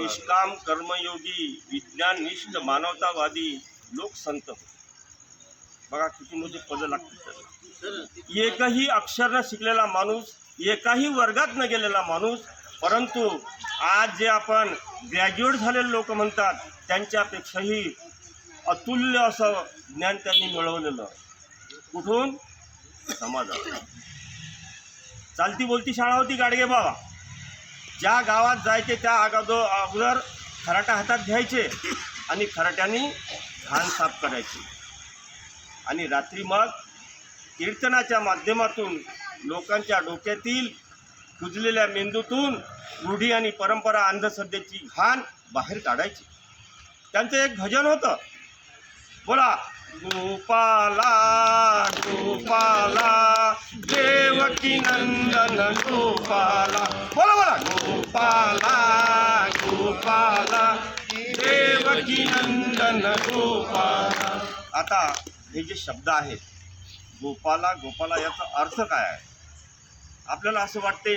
निष्काम कर्मयोगी विज्ञाननिष्ठ मानवतावादी लोकसंत बघा किती मोठी पद लागतील एकही अक्षर न शिकलेला माणूस एकाही वर्गात न गेलेला माणूस परंतु आज जे आपण ग्रॅज्युएट झालेले लोक म्हणतात त्यांच्यापेक्षाही अतुल्य असं ज्ञान त्यांनी मिळवलेलं. कुठून? समाजात. चालती बोलती शाळा होती गाडगे बाबा. ज्या गावात जायचे त्या अगोदर अगोदर खराटा हातात घ्यायचे आणि खराट्याने घाण साफ करायची. आणि रात्री मग कीर्तनाच्या माध्यमातून लोकांच्या डोक्यातील कुजलेल्या मेंदूतून रूढी आणि परंपरा अंधश्रद्धेची घाण बाहेर काढायची. त्यांचं एक भजन होतं. बोला गोपाला गोपाला देवकी नंदन गोपाला. बोला बोला. गोपाला गोपाला देवकी नंदन गोपाला. आता हे जे शब्द आहेत गोपाला गोपाला याचा अर्थ काय आहे? आपल्याला असं वाटते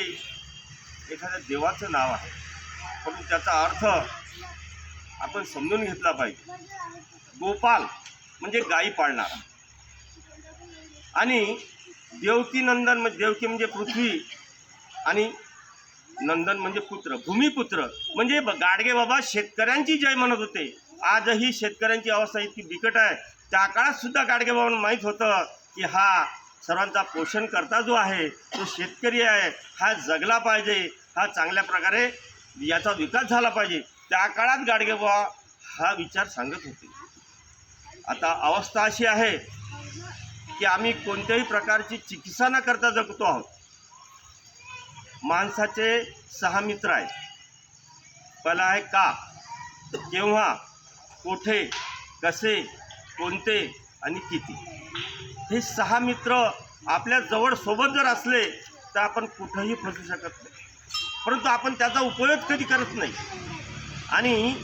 एखाद्या देवाचं नाव आहे. परंतु त्याचा अर्थ आपण समजून घेतला पाहिजे. गोपाल. म्हणजे गायी पाळणारा. आणि देवकी नंदन म्हणजे देवकी म्हणजे पृथ्वी आणि नंदन म्हणजे पुत्र भूमिपुत्र. म्हणजे गाडगे बाबा शेतकऱ्यांची जय म्हणत होते. आजही शेतकऱ्यांची अवस्था इतकी बिकट आहे. त्या काळात सुद्धा गाडगे बाबांना माहीत होतं की हा सर्वांचा पोषण करता जो आहे तो शेतकरी आहे. हा जगला पाहिजे. हा चांगल्या प्रकारे याचा विकास झाला पाहिजे. त्या काळात गाडगे बाबा हा विचार सांगत होते. आता अवस्था अशी आहे की आम्ही कोणत्याही प्रकारची चिकित्सा न करता जगतो आहोत. माणसाचे सहा मित्र आहेत. पहिला आहे का? केव्हा? कोठे? कसे? कोणते? आणि किती? हे सहा मित्र आपल्या जवळ सोबत जर असले तर आपण कुठंही फसू शकत नाही. परंतु आपण त्याचा उपयोग कधी करत नाही. आणि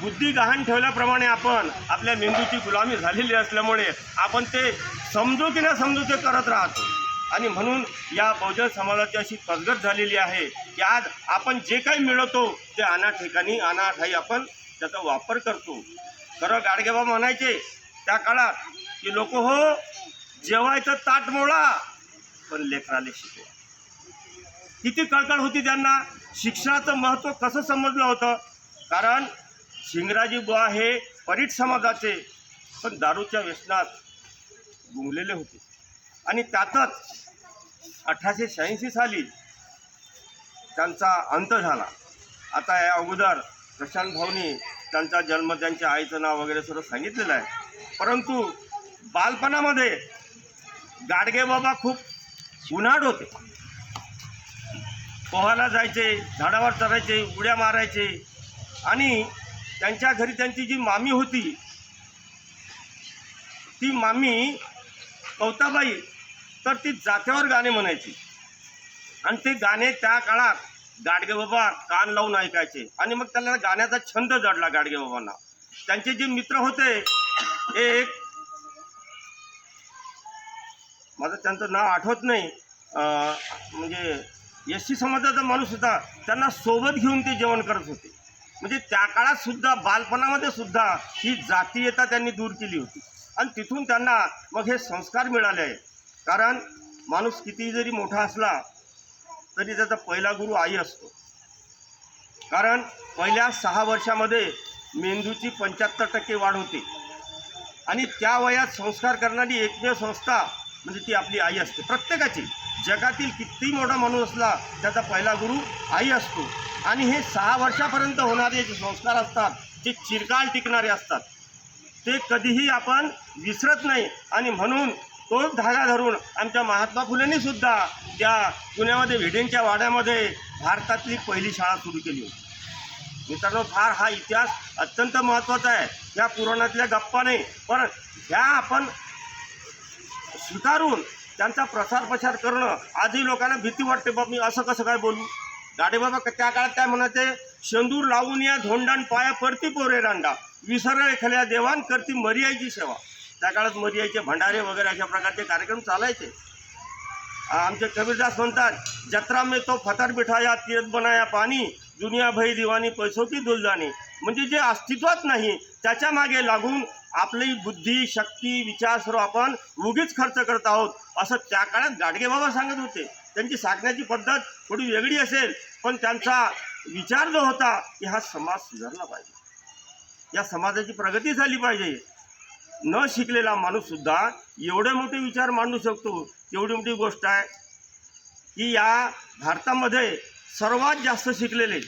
बुद्धी गहाण ठेवल्याप्रमाणे आपण आपल्या मेंदूची गुलामी झालेली असल्यामुळे आपण ते समजू की न समजू ते करत राहतो. आणि म्हणून या बहुजन समाजाची अशी कसगत झालेली आहे की आज आपण जे काही मिळवतो ते अनाथ ठिकाणी अनाठाई आपण त्याचा वापर करतो. खरं गाडगेबा म्हणायचे त्या काळात की लोक हो जेवायचं ताट मोळा पण लेकराले शिकवा. किती कळकळ होती त्यांना. शिक्षणाचं महत्त्व कसं समजलं होतं? कारण शिंगराजी बुवा हे परीट समाजाचे पण दारूच्या व्यसनात गुंगलेले होते. आणि त्यातच अठराशे शहाऐंशी साली त्यांचा अंत झाला. आता या अगोदर प्रशांत भाऊनी त्यांचा जन्म त्यांच्या आईचं नाव वगैरे सर्व सांगितलेलं आहे. परंतु बालपणामध्ये गाडगे बाबा खूप उन्हाळ होते. पोहायला जायचे झाडावर चढायचे उड्या मारायचे आणि त्यांच्या घरी त्यांची जी मामी होती ती मामी कवताबाई तर ती जात्यावर गाणे म्हणायची. आणि ते गाणे त्या काळात गाडगे बाबा कान लावून ऐकायचे. आणि मग त्याला गाण्याचा छंद जडला गाडगे बाबांना. त्यांचे जे मित्र होते एक माझं त्यांचं नाव आठवत नाही. अं, म्हणजे एस सी समाजाचा माणूस होता. त्यांना सोबत घेऊन ते जेवण करत होते. म्हणजे त्या काळात सुद्धा बालपणामध्ये सुद्धा ही जातीयता त्यांनी दूर केली होती. आणि तिथून त्यांना मग हे संस्कार मिळाले आहे कारण माणूस कितीही जरी मोठा असला तरी त्याचा पहिला गुरु आई असतो. कारण पहिल्या सहा वर्षामध्ये मेंदूची पंच्याहत्तर टक्के वाढ होते. आणि त्या वयात संस्कार करणारी एकमेव संस्था म्हणजे ती आपली आई असते. प्रत्येकाची. जगातील कितीही मोठा माणूस असला त्याचा पहिला गुरु आई असतो. आणि हे सहा वर्षापर्यंत होणारे जे संस्कार असतात जे चिरकाल टिकणारे असतात ते कधीही आपण विसरत नाही. आणि म्हणून तो धागा धरून आमच्या महात्मा फुलेंनी सुद्धा त्या पुण्यामध्ये भिडेंच्या वाड्यामध्ये भारतातली पहिली शाळा सुरू केली होती. मित्रांनो फार हा इतिहास अत्यंत महत्त्वाचा आहे. या पुराणातल्या गप्पा नाही पण ह्या आपण स्वीकारून त्यांचा प्रसार प्रसार करणं आजही लोकांना भीती वाटते बाबा मी असं कसं काय बोलू? दाडेबाबा त्या काळात काय म्हणायचे? शेंदूर लावून या धोंडान पाया परती पोरे रांडा. विसर एखाद्या देवान करती मरियाईची सेवा. त्या काळात मरियाईचे भंडारे वगैरे अशा प्रकारचे कार्यक्रम चालायचे. आमचे कबीरदास म्हणतात जत्रा में तो फतर बिठाया तीर्थ बनाया पाणी दुनिया भई दिवाणी पैसो की दुलदाणी म्हणजे जे अस्तित्वात नाही त्याच्यामागे लागून आपली बुद्धी शक्ती विचार सर्व आपण उगीच खर्च करत आहोत असं त्या काळात गाडगेबाबा सांगत होते. त्यांची सांगण्याची पद्धत थोडी वेगळी असेल पण त्यांचा विचार जो होता की हा समाज सुधारला पाहिजे. या समाजाची प्रगती झाली पाहिजे. न शिकलेला माणूससुद्धा एवढे मोठे विचार मांडू शकतो एवढी मोठी गोष्ट आहे की या भारतामध्ये सर्वात जास्त शिकलेले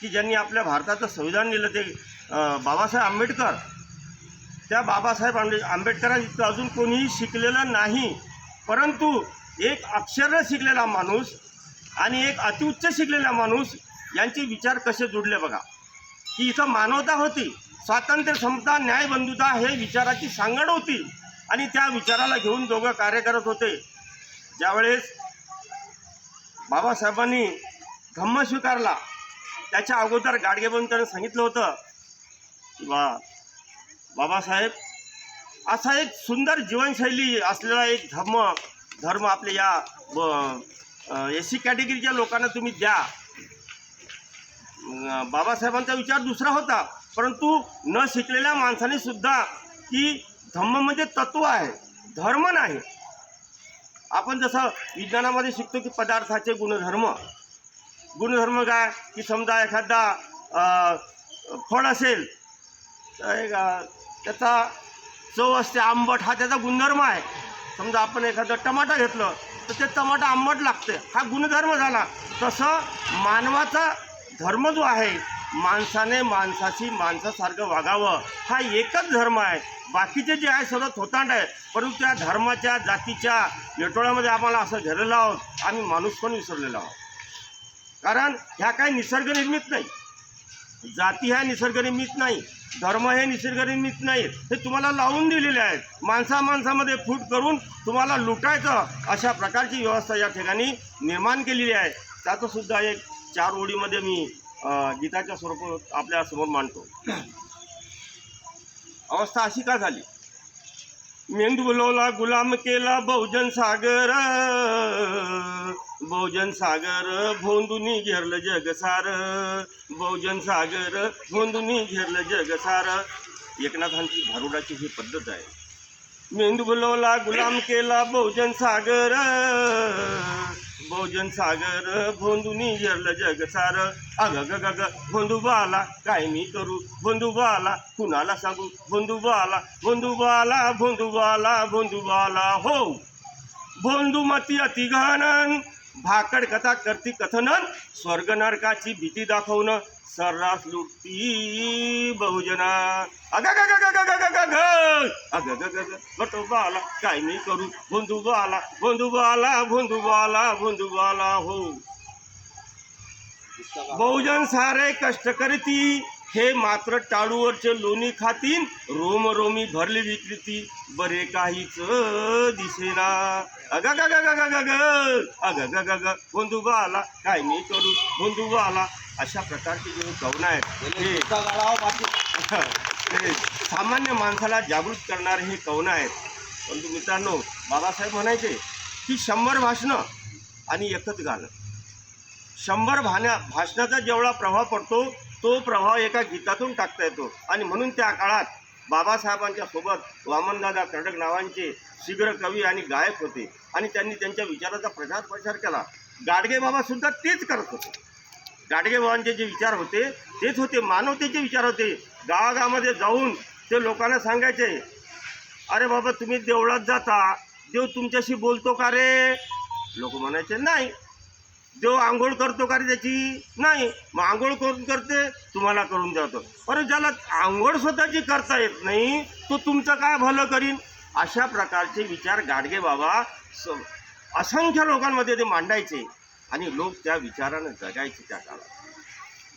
की ज्यांनी आपल्या भारताचं संविधान लिहिलं ते बाबासाहेब आंबेडकर. त्या बाबासाहेब आंबे आंबेडकरांचं अजून कोणीही शिकलेलं नाही परंतु एक अक्षर शिकलेला माणूस आणि एक अतिउच्च शिकलेला माणूस यांचे विचार कसे जुडले बघा. की इथं मानवता होती स्वातंत्र्य समता न्याय बंधुता हे विचाराची सांगड होती आणि त्या विचाराला घेऊन दोघं कार्य करत होते. ज्यावेळेस बाबासाहेबांनी धम्म स्वीकारला त्याच्या अगोदर गाडगेबांनी सांगितलं होतं की बा बाबासाहेब असा एक सुंदर जीवनशैली असलेला एक धम्म धर्म आपले या एस सी कॅटेगरीच्या लोकांना तुम्ही द्या. बाबासाहेबांचा विचार दुसरा होता परंतु न शिकलेल्या माणसाने सुद्धा की धम्म म्हणजे तत्व आहे धर्म नाही. आपण जसं विज्ञानामध्ये शिकतो की पदार्थाचे गुणधर्म. गुणधर्म काय? की समजा एखादा फळ असेल तर त्याचा चव असते आंबट हा त्याचा गुणधर्म आहे. समजा आपण एखादं टमाटा घेतलं तर ते टमाटा आंबट लागते. हा गुणधर्म झाला. तसं मानवाचा धर्म जो आहे माणसाने माणसाशी माणसासारखं वागावं हा एकच धर्म आहे. बाकीचे जे आहे सर्व थोतांड आहे. परंतु त्या धर्माच्या जातीच्या येटोळ्यामध्ये आम्हाला असं घेरलेलं आहोत. आम्ही माणूस पण विसरलेलो आहोत. कारण ह्या काही निसर्गनिर्मित नाही. जाती ह्या निसर्गनिर्मित नाही. धर्म हे निसर्गनिर्मित नाही हे तुम्हाला लावून दिलेले आहेत. माणसा माणसामध्ये फूट करून तुम्हाला लुटायचं अशा प्रकारची व्यवस्था या ठिकाणी निर्माण केलेली आहे. त्याचं सुद्धा एक चार ओळीमध्ये मी गीताच्या स्वरूपात आपल्यासमोर मांडतो. अवस्था अशी का झाली? मेंदू गुलाम केला बहुजन सागर. बहुजन सागर भोंदुनी घेरलं जगसार. बहुजन सागर भोंदुनी घेरलं जगसार. एकनाथांची भारुडाची ही पद्धत आहे. मेंदू गुलाम केला बहुजन सागर. बहुजन सागर भोंदुनी घेरलं जगसार अग ग ग ग भोंदूबा आला काय मी करू? भोंदूबा आला कुणाला सांगू? भोंदूबा आला भोंदूबा आला भोंदुबा आला भोंदूबा आला हो भोंदूमती अतिघानन भाकड कथा करती कथनन. स्वर्ग नरकाची भीती दाखवणं सर्रास लुटती बहुजना अग ग ग ग ग ग ग ग ग ग ग ग आला काय नाही करू भोंदूबा आला भोंदूबा आला भोंदूबा आला भोंदूबा हो बहुजन सारे कष्ट करती हे मात्र टाळूवरचे लोणी खातीन रोम रोमी भरली विकृती बरे काहीच दिसेना अग ग ग ग ग ग ग अग ग ग ग आला काय नाही करू बंधुबा आला अशा प्रकारचे जे कवनं आहेत हे सामान्य माणसाला जागृत करणारे हे कवनं आहेत. परंतु मित्रांनो बाबासाहेब म्हणायचे की शंभर भाषणं आणि एकच गाणं. शंभर भाण्या भाषणाचा जेवढा प्रभाव पडतो तो प्रभाव एका गीतातून टाकता येतो. आणि म्हणून त्या काळात बाबासाहेबांच्या सोबत वामनदादा कर्डक नावांचे शीघ्र कवी आणि गायक होते. आणि त्यांनी त्यांच्या विचाराचा प्रचार प्रसार केला. गाडगे बाबा सुद्धा तेच करत होते. गाडगे बाबांचे जे विचार होते तेच होते मानवतेचे विचार होते. गावागावामध्ये जाऊन ते लोकांना सांगायचे अरे बाबा तुम्ही देवळात जाता देव तुमच्याशी बोलतो का रे? लोक म्हणायचे नाही. देव आंघोळ करतो का रे त्याची? नाही. मग आंघोळ करून करते तुम्हाला करून देतो. अरे ज्याला आंघोळ स्वतःची करता येत नाही तो तुमचं काय भलं करीन? अशा प्रकारचे विचार गाडगे बाबा असंख्य लोकांमध्ये ते मांडायचे. आणि लोक त्या विचारानं जगायचे त्या काळात.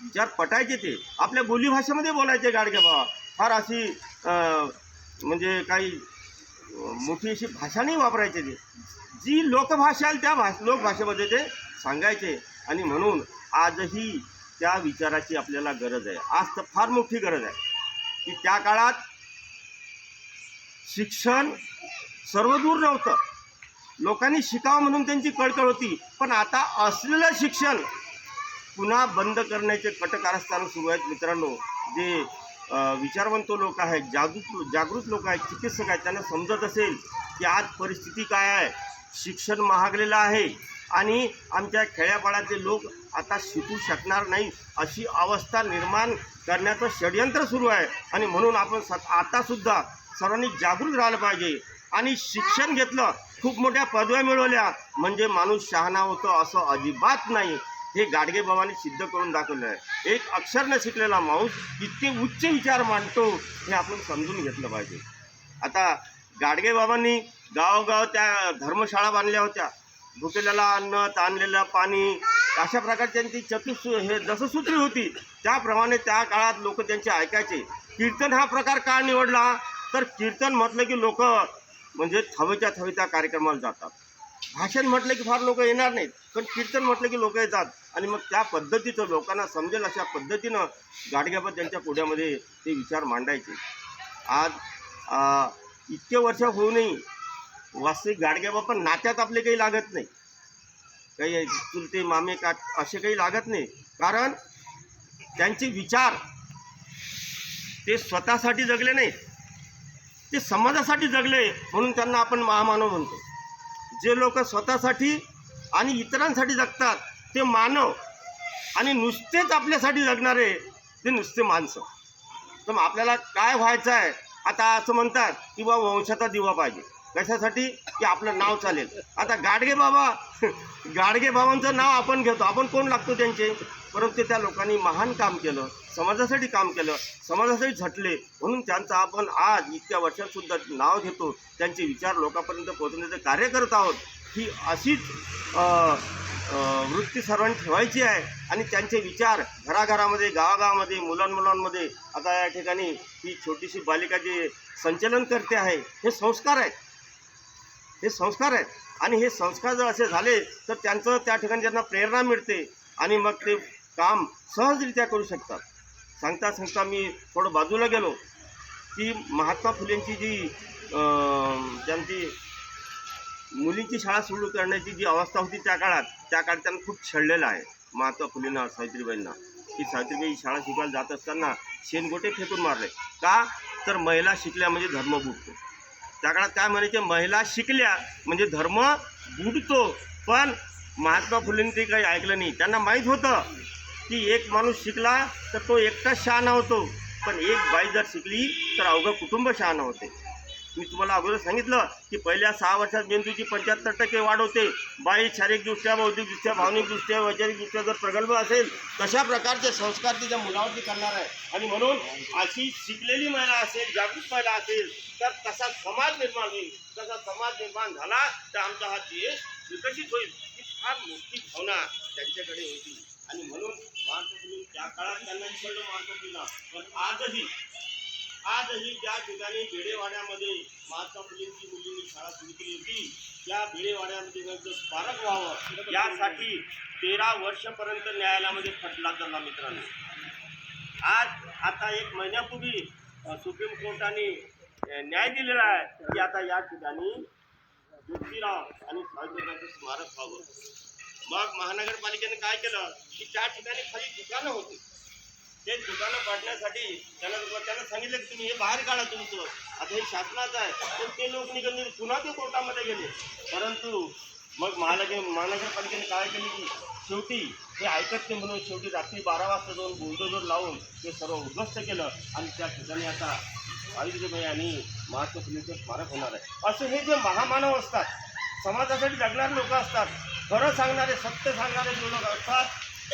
विचार पटायचे ते. आपल्या बोलीभाषेमध्ये बोलायचे गाडग्या बाबा फार अशी म्हणजे काही मोठी अशी भाषा नाही वापरायचे ते. जी लोकभाषा आहे त्या भाष लोकभाषेमध्ये ते सांगायचे. आणि म्हणून आजही त्या विचाराची आपल्याला गरज आहे. आज तर फार मोठी गरज आहे. की त्या काळात शिक्षण सर्वदूर नव्हतं. लोकांनी शिकावं म्हणून त्यांची कळकळ होती. पण आता असलेलं शिक्षण पुन्हा बंद करण्याचे कटकारस्थान सुरू आहेत मित्रांनो. जे विचारवंत लोक आहेत जागृत जागृत लोक आहेत चिकित्सक आहेत त्यांना समजत असेल की आज परिस्थिती काय आहे. शिक्षण महागलेलं आहे आणि आमच्या खेड्यापाड्यातले लोक आता शिकू शकणार नाही अशी अवस्था निर्माण करण्याचं षडयंत्र सुरू आहे. आणि म्हणून आपण स आतासुद्धा सर्वांनी जागृत राहिलं पाहिजे आणि शिक्षण घेतलं खूप मोठ्या पदव्या मिळवल्या. म्हणजे माणूस शहाणा होतो असं अजिबात नाही. हे गाडगे बाबांनी सिद्ध करून दाखवलं आहे एक अक्षर न शिकलेला माणूस इतके उच्च विचार मांडतो हे आपण समजून घेतलं पाहिजे. आता गाडगे बाबांनी गावोगाव त्या धर्मशाळा बांधल्या होत्या. भुकेलेला अन्न ताणलेलं पाणी अशा प्रकारची त्यांची चतुसू हे दससूत्री होती. त्याप्रमाणे त्या काळात लोक त्यांचे ऐकायचे. कीर्तन हा प्रकार का निवडला? तर कीर्तन म्हटलं की लोक म्हणजे थवेच्या थवेच्या कार्यक्रमाला जातात. भाषण म्हटलं की फार लोक येणार नाहीत पण कीर्तन म्हटलं की लोक येतात. आणि मग त्या पद्धतीचं लोकांना समजेल अशा पद्धतीनं गाडग्याबा त्यांच्या पुढ्यामध्ये ते विचार मांडायचे. आज इतके वर्ष होऊनही वास्तविक गाडग्याबा पण नात्यात आपले काही लागत नाही. काही चुलते मामे का असे काही लागत नाही. कारण त्यांचे विचार ते स्वतःसाठी जगले नाहीत. ते समाजासाठी जगले म्हणून त्यांना आपण महामानव म्हणतो. जे लोक स्वतःसाठी आणि इतरांसाठी जगतात ते मानव आणि नुसतेच आपल्यासाठी जगणारे ते नुसते माणसं. तर मग आपल्याला काय व्हायचं आहे आता असं म्हणतात की बा वंशाचा दिवा पाहिजे. कशासाठी? की आपलं नाव चालेल. आता गाडगे बाबा गाडगे बाबांचं नाव आपण घेतो. आपण कोण लागतो त्यांचे? परंतु त्या लोकांनी महान काम केलं समाजासाठी काम केलं समाजासाठी झटले. म्हणून त्यांचं आपण आज इतक्या वर्षातसुद्धा नाव घेतो. त्यांचे विचार लोकांपर्यंत पोहोचवण्याचं कार्य करत आहोत. ही अशीच वृत्ती सर्वांनी ठेवायची आहे. आणि त्यांचे विचार घराघरामध्ये गावागावामध्ये मुलांमुलांमध्ये आता या ठिकाणी ही छोटीशी बालिका जे संचलन करते आहे हे संस्कार आहेत. हे संस्कार आहेत. आणि हे संस्कार जर असे झाले तर त्यांचं त्या ठिकाणी त्यांना प्रेरणा मिळते आणि मग ते काम सहजरित्या करू शकतात. सांगता सांगता मी थोडं बाजूला गेलो की महात्मा फुलेंची जी त्यांची मुलींची शाळा सुरू करण्याची जी अवस्था होती त्या काळात त्या काळात त्यांना खूप छळलेलं आहे महात्मा फुलेंना सावित्रीबाईंना. की सावित्रीबाई शाळा शिकायला जात असताना शेणगोटे फेकून मारले. का? तर महिला शिकल्या म्हणजे धर्म बुडतो त्या काळात काय म्हणायचे महिला शिकल्या म्हणजे धर्म बुडतो पण महात्मा फुलेंनी ते काही ऐकलं नाही. त्यांना माहीत होतं की एक माणूस शिकला तर तो एकटाच शहाणा होतो. पण एक बाई जर शिकली तर अवघं कुटुंब शहाणा होते. मी तुम्हाला अगोदर सांगितलं की पहिल्या सहा वर्षात मेंदूची पंच्याहत्तर टक्के वाढ होते. बाई शारीरिकदृष्ट्या बौद्धिकदृष्ट्या भावनिकदृष्ट्या वैचारिकदृष्ट्या जर प्रगल्भ असेल तशा प्रकारचे संस्कार तिच्या मुलावरती करणार आहे. आणि म्हणून अशी शिकलेली महिला असेल जागृत महिला असेल तर तसा समाज निर्माण होईल. तसा समाज निर्माण झाला तर आमचा हा देश विकसित होईल ही फार मोठी भावना त्यांच्याकडे होती. आणि म्हणून महात्मा त्या काळात त्यांना विसरलं महात्मा पण आजही आजही ज्या ठिकाणी भिडेवाड्यामध्ये महात्मा फुलेंची मुलींनी शाळा सुरू केली होती त्या भिडेवाड्यामध्ये त्यांचं स्मारक व्हावं यासाठी तेरा वर्षपर्यंत न्यायालयामध्ये खटला चालला मित्रांनो. आज आता एक महिन्यापूर्वी सुप्रीम कोर्टाने न्याय दिलेला आहे की आता या ठिकाणी ज्योतिराव आणि सावित्रीबाईंचं स्मारक व्हावं. मग महानगरपालिकेने काय केलं की त्या ठिकाणी खाली दुकानं होती. ते दुकानं पाडण्यासाठी त्यांना त्यांना सांगितलं की तुम्ही हे बाहेर काढा तुमचं. आता हे शासनाचं आहे. तर ते लोक निघून पुन्हा ते कोर्टामध्ये गेले. परंतु मग महानगर महानगरपालिकेने काय केलं की शेवटी हे ऐकत नाही म्हणून शेवटी रात्री बारा वाजता जाऊन बुलडोजर लावून ते सर्व उद्ध्वस्त केलं आणि त्या ठिकाणी आता सावित्रीबाई आणि महात्मा फुलेचं स्मारक होणार आहे. असे हे जे महामानव असतात समाजासाठी जगणारे लोक असतात खरं सांगणारे सत्य सांगणारे जे लोक असतात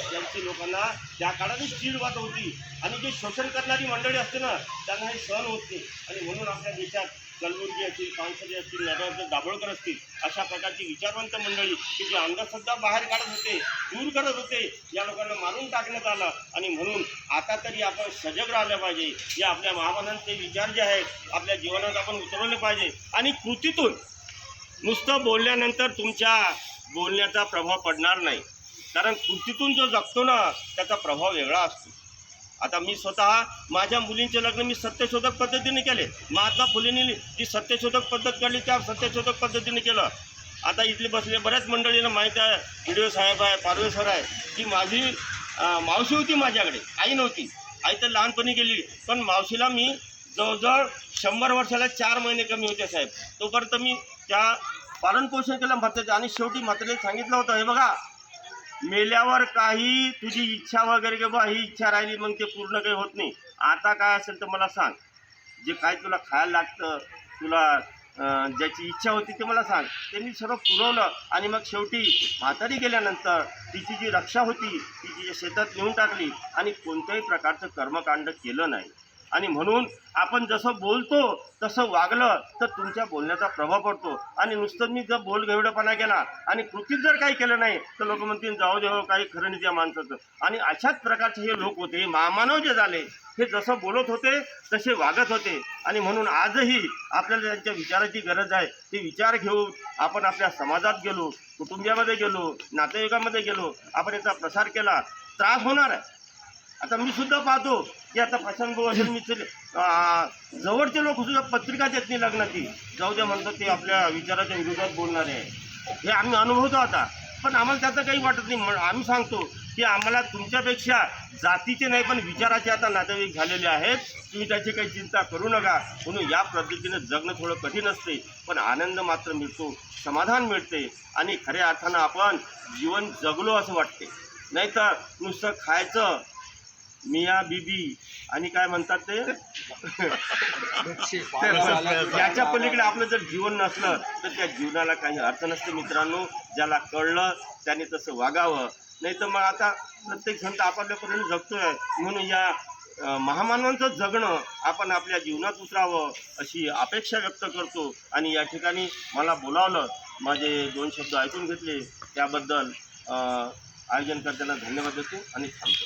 ज्यांची लोकांना त्या काळातच चीड वाट होती. आणि जे शोषण करणारी मंडळी असते ना त्यांना हे सहन होत नाही. आणि म्हणून आपल्या देशात कलबुर्गी असतील पानसरे असतील नगरचे दाभोळकर असतील अशा प्रकारची विचारवंत मंडळी की जे अंधश्रद्धा बाहेर काढत होते दूर करत होते या लोकांना मारून टाकण्यात आलं. आणि म्हणून आता तरी आपण सजग राहिलं पाहिजे. या आपल्या महामानांचे विचार जे आहेत आपल्या जीवनात आपण उतरवले पाहिजे. आणि कृतीतून नुसतं बोलल्यानंतर तुमच्या बोलण्याचा प्रभाव पडणार नाही. कारण कृतीतून जो जगतो ना त्याचा प्रभाव वेगळा असतो. आता मी स्वतः माझ्या मुलींचे लग्न मी सत्यशोधक पद्धतीने केले. महात्मा फुलेंनी जी सत्यशोधक पद्धत काढली त्या सत्यशोधक पद्धतीने केलं. आता इथले बसले बऱ्याच मंडळींना माहीत आहे व्हिडिओ साहेब आहे पारवेश्वर आहे की माझी मावशी होती माझ्याकडे आई नव्हती. आई तर लहानपणी गेली पण मावशीला मी जवळजवळ शंभर वर्षाला चार महिने कमी होते साहेब. तोपर्यंत मी त्या पालनपोषण केलं म्हाताऱ्याचं आणि शेवटी म्हाताऱ्याला सांगितलं होतं हे बघा मेल्यावर काही तुझी इच्छा वगैरे की बा ही इच्छा राहिली मग ते पूर्ण काही होत नाही. आता काय असेल तर मला सांग. जे काय तुला खायला लागतं तुला ज्याची इच्छा होती ते मला सांग. ते मी सर्व पुरवलं आणि मग शेवटी म्हातारी गेल्यानंतर तिची जी रक्षा होती ती तिच्या शेतात नेऊन टाकली आणि कोणत्याही प्रकारचं कर्मकांड केलं नाही. आणि म्हणून आपण जसं बोलतो तसं वागलं तर तुमच्या बोलण्याचा प्रभाव पडतो. आणि नुसतं मी जर बोल घेवडपणा केला आणि कृतीत जर काही केलं नाही तर लोक म्हणतील जाऊ दे हो, काही खरं नाही त्या माणसाचं. आणि अशाच प्रकारचे हे लोक होते हे महामानव जे झाले हे जसं बोलत होते तसे वागत होते. आणि म्हणून आजही आपल्याला त्यांच्या विचाराची गरज आहे. ते विचार घेऊन आपण आपल्या समाजात गेलो कुटुंबियामध्ये गेलो नातेवाईकामध्ये गेलो आपण याचा प्रसार केला त्रास होणार आहे. आता मी सुद्धा पाहतो की आता प्रशांत असेल मी जवळचे लोक सुद्धा पत्रिका देत नाही लग्नाची. जाऊ द्या म्हणतात ते आपल्या विचाराच्या विरोधात बोलणारे आहे. हे आम्ही अनुभवतो आता. पण आम्हाला त्याचं काही वाटत नाही. आम्ही सांगतो की आम्हाला तुमच्यापेक्षा जातीचे नाही पण विचाराचे आता नातेवाईक झालेले आहेत. तुम्ही त्याची काही चिंता करू नका. म्हणून या पद्धतीनं जगणं थोडं कठीण असते. पण आनंद मात्र मिळतो समाधान मिळते आणि खऱ्या अर्थानं आपण जीवन जगलो असं वाटते. नाहीतर नुसतं खायचं मिया बीबी आणि काय म्हणतात ते? याच्या पलीकडे आपलं जर जीवन नसलं तर त्या जीवनाला काही अर्थ नसते मित्रांनो. ज्याला कळलं त्याने तसं वागावं. नाही तर मग आता प्रत्येक जण तर आपापल्यापर्यंत जगतोय. म्हणून या महामानवांचं जगणं आपण आपल्या जीवनात उतरावं अशी अपेक्षा व्यक्त करतो. आणि या ठिकाणी मला बोलावलं माझे दोन शब्द ऐकून घेतले. त्याबद्दल आयोजनकर्त्यांना धन्यवाद देतो आणि थांबतो.